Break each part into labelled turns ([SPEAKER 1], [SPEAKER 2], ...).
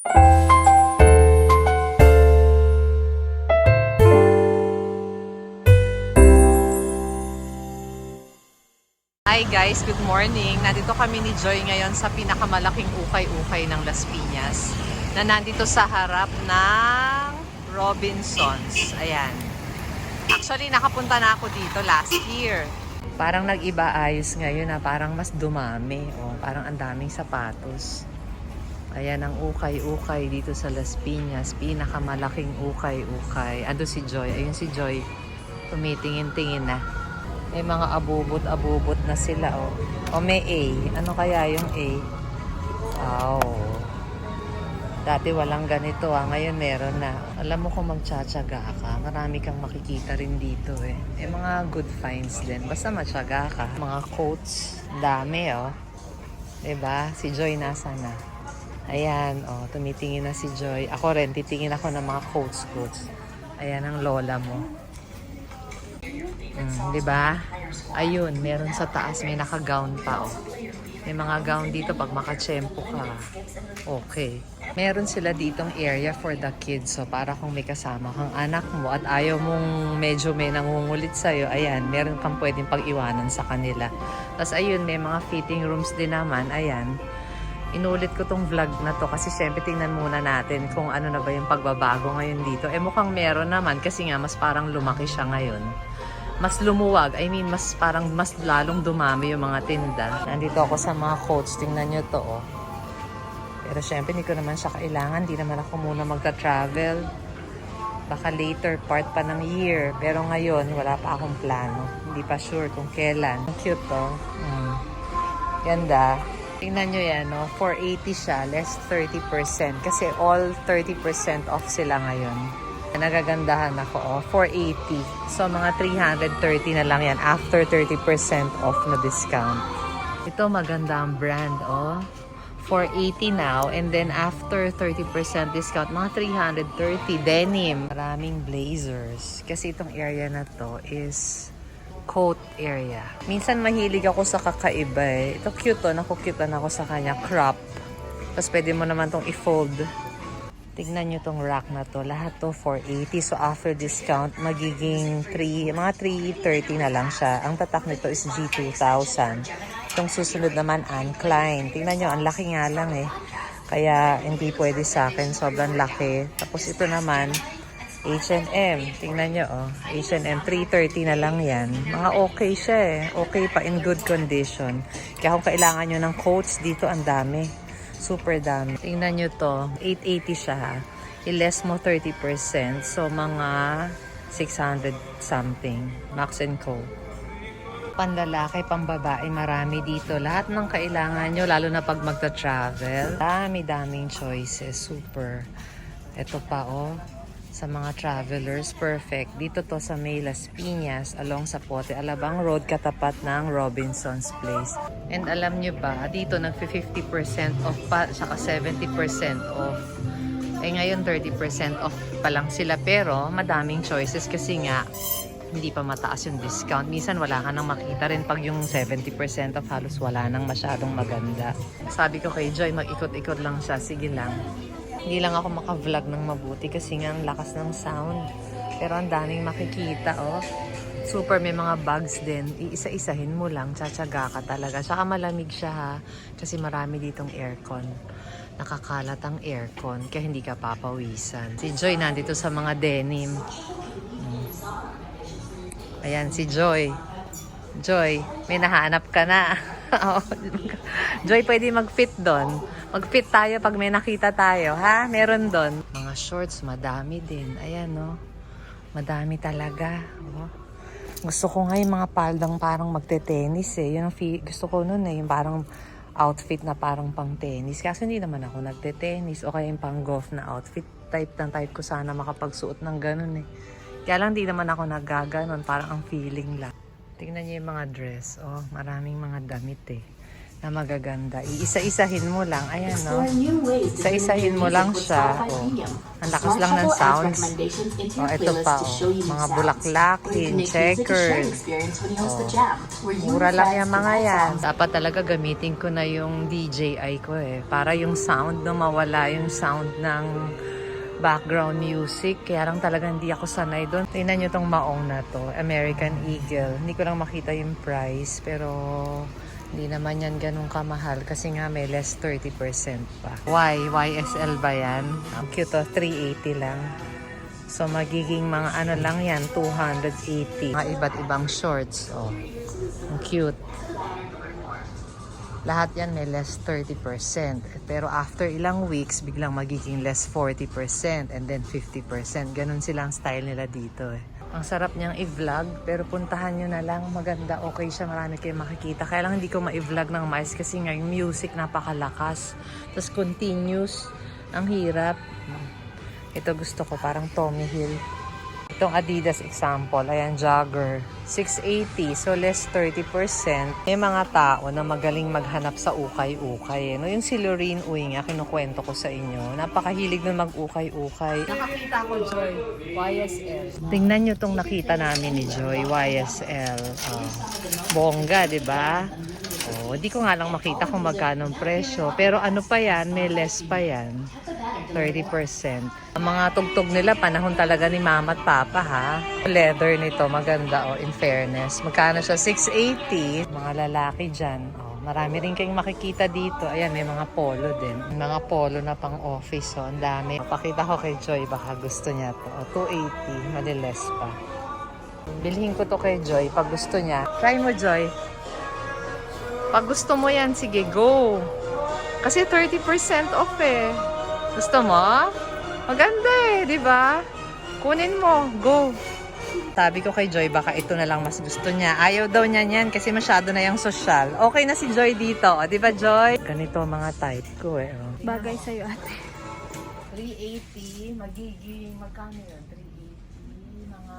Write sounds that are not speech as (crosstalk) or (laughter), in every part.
[SPEAKER 1] Hi guys, good morning. Nandito kami ni Joy ngayon sa pinakamalaking ukay-ukay ng Las Piñas na nandito sa harap ng Robinsons. Ayan. Actually, nakapunta na ako dito last year. Parang nag-iba ayos ngayon na parang mas dumami. O, parang ang daming sapatos. Ayan ang ukay-ukay dito sa Las Piñas. Pinakamalaking ukay-ukay. Ando si Joy. Ayun si Joy. Tumitingin-tingin na. May mga abubot-abubot na sila, oh. O may A. Ano kaya yung A? Wow. Dati walang ganito, ah. Ngayon meron na. Alam mo kung magtsatsaga ka, marami kang makikita rin dito, eh. May mga good finds din. Basta matyaga ka. Mga coats, dami, oh. ba? Si Joy nasa na. Ayan, oh, tumitingin na si Joy. Ako rin, titingin ako ng mga coats, coats. Ayan ang lola mo. Mm, 'di ba? Ayun, meron sa taas may naka-gown pa oh. May mga gown dito pag makachempo ka. Okay. Meron sila ditong area for the kids. So, para kung may kasama kang anak mo at ayaw mong medyo may nangungulit sa'yo, ayan, meron kang pwedeng pag-iwanan sa kanila. Tapos, ayun, may mga fitting rooms din naman. Ayan. Inulit ko tong vlog na to kasi syempre tingnan muna natin kung ano na ba yung pagbabago ngayon dito. Eh mukhang meron naman kasi nga mas parang lumaki siya ngayon mas lumuwag. I mean, mas parang mas lalong dumami yung mga tinda. Nandito ako sa mga coats. Tingnan nyo to, oh. Pero syempre, hindi ko naman siya kailangan. Hindi naman ako muna magta-travel. Baka later part pa ng year. Pero ngayon, wala pa akong plano. Hindi pa sure kung kailan. Cute, oh. Mm. Ganda. Tingnan nyo yan, no? 480 siya, less 30%. Kasi all 30% off sila ngayon. Nagagandahan ako, oh. 480. So, mga 330 na lang yan after 30% off na discount. Ito, maganda ang brand, oh. 480 now and then after 30% discount, mga 330 denim. Maraming blazers. Kasi itong area na to is coat area. Minsan mahilig ako sa kakaiba eh. Ito cute to, nakukutan ako sa kanya. Crop. Tapos pwede mo naman tong i-fold. Tignan nyo tong rack na to. Lahat to 480. So after discount, magiging 3, mga 330 na lang siya. Ang tatak nito is G2000. Itong susunod naman, Anne Klein. Tingnan nyo, ang laki nga lang eh. Kaya hindi pwede sa akin. Sobrang laki. Tapos ito naman, H&M. Tingnan nyo, oh. H&M, 330 na lang yan. Mga okay siya eh. Okay pa, in good condition. Kaya kung kailangan nyo ng coats, dito ang dami. Super dami. Tingnan nyo to. 880 siya ha. I-less mo 30%. So, mga 600 something. Max and Co. Panlalaki, pambabae, marami dito. Lahat ng kailangan nyo, lalo na pag magta-travel. Dami-daming choices. Super. Ito pa, oh sa mga travelers, perfect. Dito to sa May Las Piñas, along sa Pote Alabang Road, katapat ng Robinson's Place. And alam nyo ba, dito nag-50% off pa, saka 70% off. Eh ngayon 30% off pa lang sila, pero madaming choices kasi nga, hindi pa mataas yung discount. Minsan wala ka nang makita rin pag yung 70% off halos wala nang masyadong maganda. Sabi ko kay Joy, mag-ikot-ikot lang siya. Sige lang. Hindi lang ako maka-vlog ng mabuti kasi nga ang lakas ng sound. Pero ang daming makikita, oh. Super, may mga bugs din. Iisa-isahin mo lang, tsatsaga ka talaga. Tsaka malamig siya ha, kasi marami ditong aircon. Nakakalat ang aircon, kaya hindi ka papawisan. Si Joy nandito sa mga denim. Hmm. Ayan, si Joy. Joy, may nahanap ka na. (laughs) (laughs) Joy, pwede mag-fit doon. Mag-fit tayo pag may nakita tayo, ha? Meron doon. Mga shorts, madami din. Ayan, no? Madami talaga. Oh. Gusto ko nga yung mga paldang parang magte-tennis eh. Yun ang gusto ko nun eh. Yung parang outfit na parang pang tennis. Kaso hindi naman ako nagte-tennis. O kaya yung pang golf na outfit. Type ng type ko sana makapagsuot ng ganun eh. Kaya lang di naman ako naggaganon. Parang ang feeling lang. Tingnan niyo yung mga dress. Oh, maraming mga damit eh. na magaganda. Iisa-isahin mo lang. Ayan, no? Isa-isahin mo lang siya. Oh. Ang lakas lang ng sounds. Oh, ito pa, oh. Mga bulaklak,
[SPEAKER 2] host a
[SPEAKER 1] Oh. Mura lang yung mga yan. Dapat talaga gamitin ko na yung DJI ko eh. Para yung sound no mawala yung sound ng background music. Kaya lang talaga hindi ako sanay doon. Tingnan nyo tong maong na to. American Eagle. Hindi ko lang makita yung price. Pero hindi naman yan ganun kamahal. Kasi nga may less 30% pa. Y? YSL ba yan? Ang cute to. 380 lang. So magiging mga ano lang yan, 280. Mga iba't ibang shorts. Oh. Ang cute. Lahat yan may less 30%. Pero after ilang weeks, biglang magiging less 40% and then 50%. Ganun silang style nila dito eh. Ang sarap niyang i-vlog, pero puntahan nyo na lang. Maganda, okay siya. Marami kayo makikita. Kaya lang hindi ko ma-vlog ng mais kasi nga yung music napakalakas. Tapos continuous. Ang hirap. Ito gusto ko, parang Tommy Hill. Itong Adidas example, ayan, jogger. 680, so less 30%. May mga tao na magaling maghanap sa ukay-ukay. Eh. No, yung si Lorraine Uy nga, kinukwento ko sa inyo. Napakahilig na mag-ukay-ukay. Nakakita ko, Joy, YSL. Tingnan nyo tong nakita namin ni Joy, YSL. Ah, bongga, di ba? Oh, di ko nga lang makita kung magkano ang presyo. Pero ano pa yan, may less pa yan. 30%. Ang mga tugtog nila, panahon talaga ni mama at papa ha. Leather nito, maganda oh, in fairness. Magkano siya? 680. Mga lalaki dyan. Oh, marami rin kayong makikita dito. Ayan, may mga polo din. Mga polo na pang office. Oh, ang dami. Pakita ko kay Joy, baka gusto niya to. Oh, 280, maliles pa. Bilhin ko to kay Joy pag gusto niya. Try mo, Joy. Pag gusto mo yan, sige, go. Kasi 30% off eh. Gusto mo? Maganda eh, di ba? Kunin mo, go. Sabi ko kay Joy, baka ito na lang mas gusto niya. Ayaw daw niya niyan kasi masyado na yung social. Okay na si Joy dito, di ba Joy? Ganito ang mga type ko eh. Oh.
[SPEAKER 3] Bagay sa'yo ate.
[SPEAKER 1] 380, magiging, magkano yun? 380, mga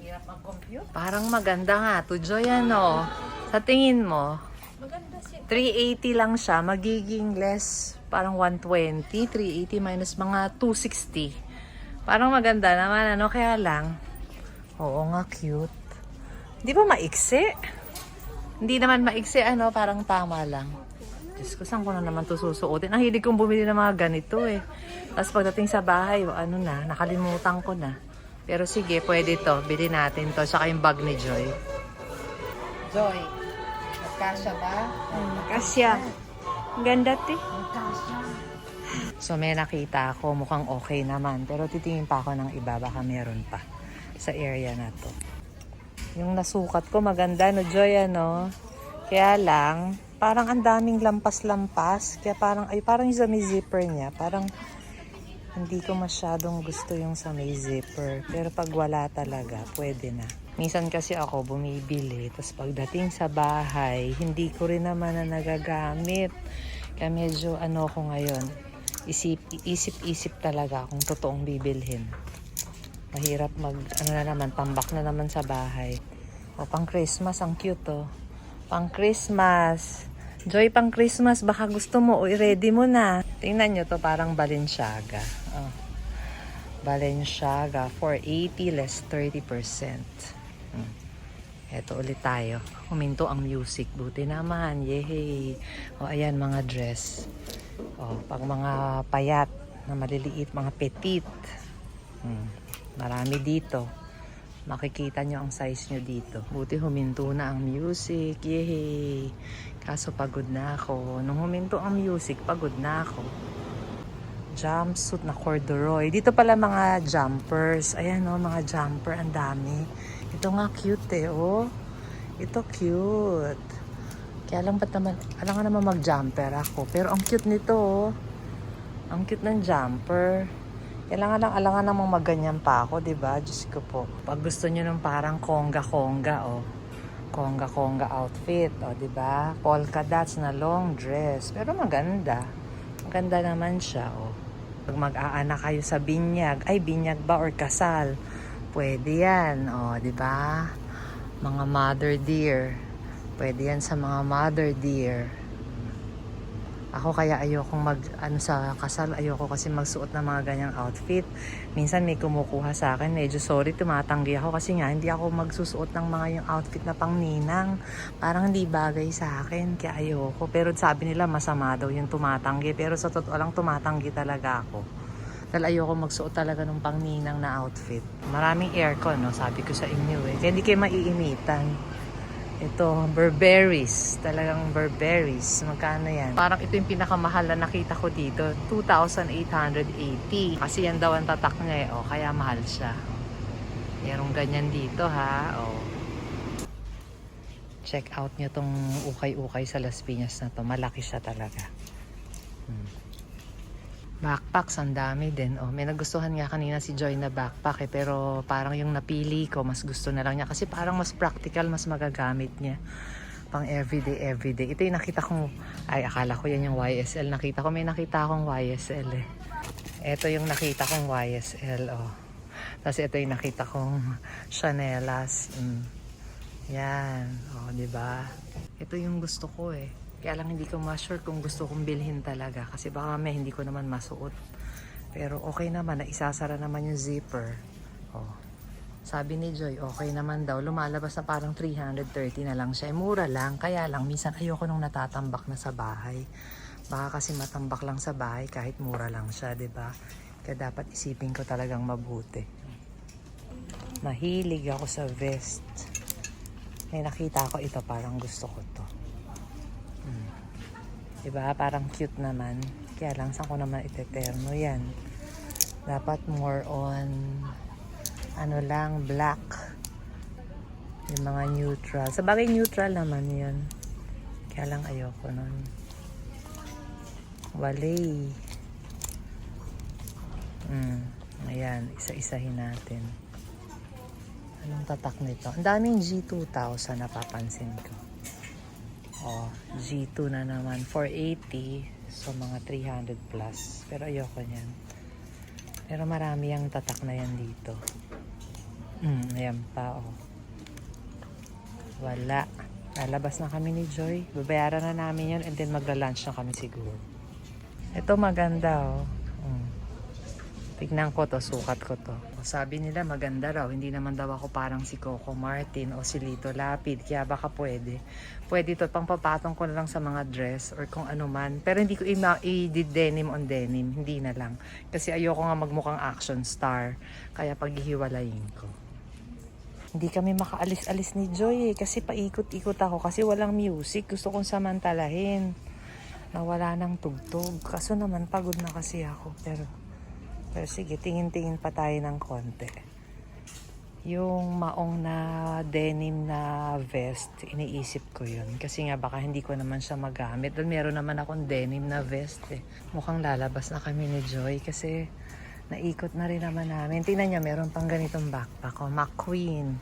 [SPEAKER 1] hirap mag-compute. Parang maganda nga to Joy, ano? Sa tingin mo,
[SPEAKER 3] Maganda siya.
[SPEAKER 1] 380 lang siya, magiging less, parang 120, 380 minus mga 260. Parang maganda naman, ano, kaya lang, oo nga, cute. Di ba maiksi? Hindi naman maiksi, ano, parang tama lang. Diyos ko, saan ko na naman to susuotin? Ang hilig kong bumili ng mga ganito eh. Tapos pagdating sa bahay, ano na, nakalimutan ko na. Pero sige, pwede to. Bili natin to. Tsaka yung bag ni Joy. Joy, magkasya ba?
[SPEAKER 3] Kasya. Ganda te.
[SPEAKER 1] So may nakita ako, mukhang okay naman. Pero titingin pa ako ng iba, baka meron pa sa area na to. Yung nasukat ko, maganda no, Joy, ano? Kaya lang, parang ang daming lampas-lampas. Kaya parang, ay parang yung sa may zipper niya, parang hindi ko masyadong gusto yung sa may zipper. Pero pag wala talaga, pwede na. Minsan kasi ako bumibili, tapos pagdating sa bahay, hindi ko rin naman na nagagamit. Kaya medyo ano ko ngayon, isip, isip-isip talaga kung totoong bibilhin. Mahirap mag, ano na naman, tambak na naman sa bahay. O, pang Christmas, ang cute oh. Pang Christmas. Joy, pang Christmas, baka gusto mo, o ready mo na. Tingnan nyo to, parang Balenciaga. Oh. Balenciaga, 480 less 30%. Eto ulit tayo. Huminto ang music. Buti naman. Yehey. O ayan mga dress. O pag mga payat na maliliit, mga petit. Hmm. Marami dito. Makikita nyo ang size nyo dito. Buti huminto na ang music. Yehey. Kaso pagod na ako. Nung huminto ang music, pagod na ako. Jumpsuit na corduroy. Dito pala mga jumpers. Ayan o, mga jumper. Ang dami. Ito nga cute eh, oh. Ito cute. Kaya lang ba't naman, alam nga naman mag-jumper ako. Pero ang cute nito, oh. Ang cute ng jumper. Kailangan lang, alangan namang magganyan pa ako, di ba? Diyos ko po. Pag gusto nyo ng parang konga-konga, oh. Konga-konga outfit, oh, di ba? Polka dots na long dress. Pero maganda. Maganda naman siya, oh. Pag mag-aanak kayo sa binyag, ay binyag ba or kasal? Pwede yan, oh, di ba? Mga mother deer. Pwede yan sa mga mother dear. Ako kaya ayokong mag, ano sa kasal, ayoko kasi magsuot ng mga ganyang outfit. Minsan may kumukuha sa akin, medyo sorry, tumatanggi ako kasi nga hindi ako magsusuot ng mga yung outfit na pang ninang. Parang hindi bagay sa akin, kaya ayoko. Pero sabi nila masama daw yung tumatanggi. Pero sa totoo lang, tumatanggi talaga ako. Dahil ayoko magsuot talaga ng pang ninang na outfit. Maraming aircon, no? sabi ko sa inyo eh. Kaya hindi kayo maiinitan. Ito, Burberry's. Talagang Burberry's. Magkano yan? Parang ito yung pinakamahal na nakita ko dito. 2,880. Kasi yan daw ang tatak niya eh. O, kaya mahal siya. Merong ganyan dito ha. O. Check out nyo tong ukay-ukay sa Las Piñas na to. Malaki siya talaga. Hmm. Backpacks, ang dami din. Oh, may nagustuhan nga kanina si Joy na backpack eh, pero parang yung napili ko, mas gusto na lang niya. Kasi parang mas practical, mas magagamit niya. Pang everyday, everyday. Ito yung nakita kong, ay akala ko yan yung YSL. Nakita ko, may nakita akong YSL eh. Ito yung nakita kong YSL, oh. Tapos ito yung nakita kong Chanelas. Mm. Yan, oh, di ba? Ito yung gusto ko eh. Kaya lang hindi ko ma-sure kung gusto kong bilhin talaga kasi baka may hindi ko naman masuot. Pero okay naman, na isasara naman yung zipper. Oh. Sabi ni Joy, okay naman daw. Lumalabas na parang 330 na lang siya. Eh, mura lang. Kaya lang, minsan ayoko nung natatambak na sa bahay. Baka kasi matambak lang sa bahay kahit mura lang siya, 'di ba? Kaya dapat isipin ko talagang mabuti. Mahilig ako sa vest. May nakita ko ito, parang gusto ko. Diba? Parang cute naman. Kaya lang, saan ko naman iteterno yan? Dapat more on, ano lang, black. Yung mga neutral. Sa bagay, neutral naman yun. Kaya lang ayoko nun. Wale. Hmm. Ayan, isa-isahin natin. Anong tatak nito? Ang daming G2000 napapansin ko. Oh, G2 na naman. 480. So, mga 300 plus. Pero ayoko niyan. Pero marami ang tatak na yan dito. Hmm, ayan pa, oh. Wala. Lalabas na kami ni Joy. Babayaran na namin yun and then magla-lunch na kami siguro. Ito maganda, oh. Tignan ko to, sukat ko to. Sabi nila maganda raw, hindi naman daw ako parang si Coco Martin o si Lito Lapid, kaya baka pwede. Pwede to, pang papatong ko na lang sa mga dress or kung ano man. Pero hindi ko i-denim on denim, hindi na lang. Kasi ayoko nga magmukhang action star, kaya paghihiwalayin ko. Hindi kami makaalis-alis ni Joy eh, kasi paikot-ikot ako kasi walang music. Gusto kong samantalahin. Nawala ng tugtog. Kaso naman pagod na kasi ako. Pero pero sige, tingin-tingin pa tayo ng konti. Yung maong na denim na vest, iniisip ko yun. Kasi nga baka hindi ko naman siya magamit. Dahil meron naman akong denim na vest eh. Mukhang lalabas na kami ni Joy kasi naikot na rin naman namin. Tingnan niya, meron pang ganitong backpack. Oh, McQueen.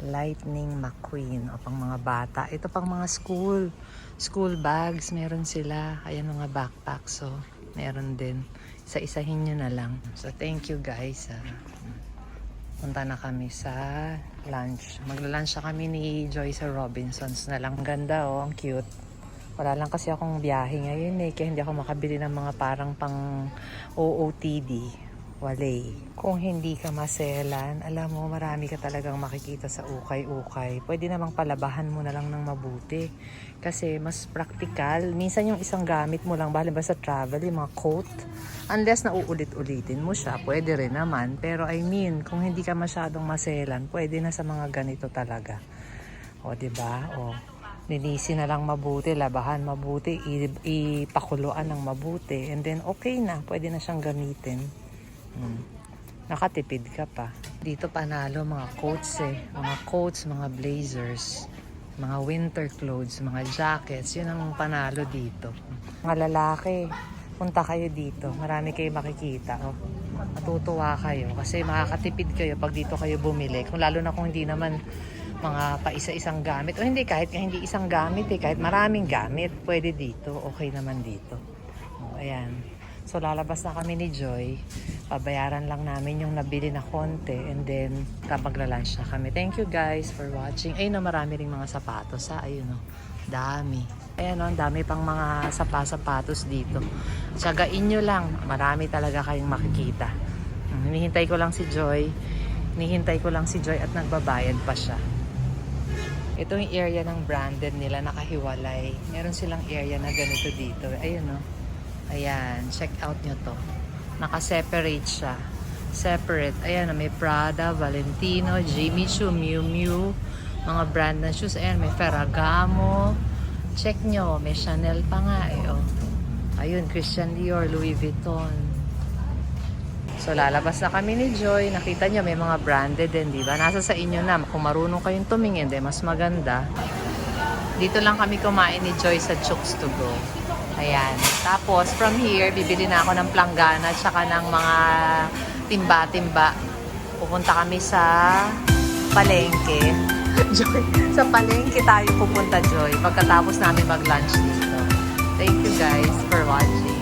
[SPEAKER 1] Lightning McQueen. O pang mga bata. Ito pang mga school. School bags, meron sila. Ayan mga backpack. So, meron din isa-isahin nyo na lang. So, thank you guys. ah. punta na kami sa lunch. Magla-lunch na kami ni Joy sa Robinsons na lang. Ang ganda oh, ang cute. Wala lang kasi akong biyahe ngayon eh, kaya hindi ako makabili ng mga parang pang OOTD. Wale. Kung hindi ka maselan, alam mo, marami ka talagang makikita sa ukay-ukay. Pwede namang palabahan mo na lang ng mabuti. Kasi mas practical. Minsan yung isang gamit mo lang, bali ba sa travel, yung mga coat. Unless na uulit-ulitin mo siya, pwede rin naman. Pero I mean, kung hindi ka masyadong maselan, pwede na sa mga ganito talaga. O, ba? O, linisin na lang mabuti, labahan mabuti, i- ipakuluan ng mabuti. And then, okay na. Pwede na siyang gamitin. Hmm. Nakatipid ka pa. Dito panalo mga coats eh. Mga coats, mga blazers, mga winter clothes, mga jackets. Yun ang panalo dito. Mga lalaki, punta kayo dito. Marami kayo makikita. Oh. Matutuwa kayo kasi makakatipid kayo pag dito kayo bumili. Kung lalo na kung hindi naman mga paisa-isang gamit. O hindi, kahit hindi isang gamit eh. Kahit maraming gamit, pwede dito. Okay naman dito. O, ayan. So lalabas na kami ni Joy. Pabayaran lang namin yung nabili na konti and then kapag-lunch na kami. Thank you guys for watching. Ayun na marami ring mga sapatos ha. Ayun o. Dami. Ayan o, dami pang mga sapa-sapatos dito. Tsagain nyo lang. Marami talaga kayong makikita. Hmm, Hinihintay ko lang si Joy. Hinihintay ko lang si Joy at nagbabayad pa siya. Ito yung area ng branded nila, nakahiwalay. Meron silang area na ganito dito. Ayun o. Ayan, check out nyo to. Naka-separate siya. Separate. Ayan, may Prada, Valentino, Jimmy Choo, Miu Miu. Mga brand na shoes. Ayan, may Ferragamo. Check nyo, may Chanel pa nga eh. Oh. Ayun, Christian Dior, Louis Vuitton. So lalabas na kami ni Joy. Nakita niyo may mga branded din, di ba? Nasa sa inyo na. Kung marunong kayong tumingin, di mas maganda. Dito lang kami kumain ni Joy sa Chooks to Go. Ayan. Tapos, from here, bibili na ako ng planggana at saka ng mga timba-timba. Pupunta kami sa palengke. (laughs) Joy, sa palengke tayo pupunta, Joy. Pagkatapos namin mag-lunch dito. Thank you guys for watching.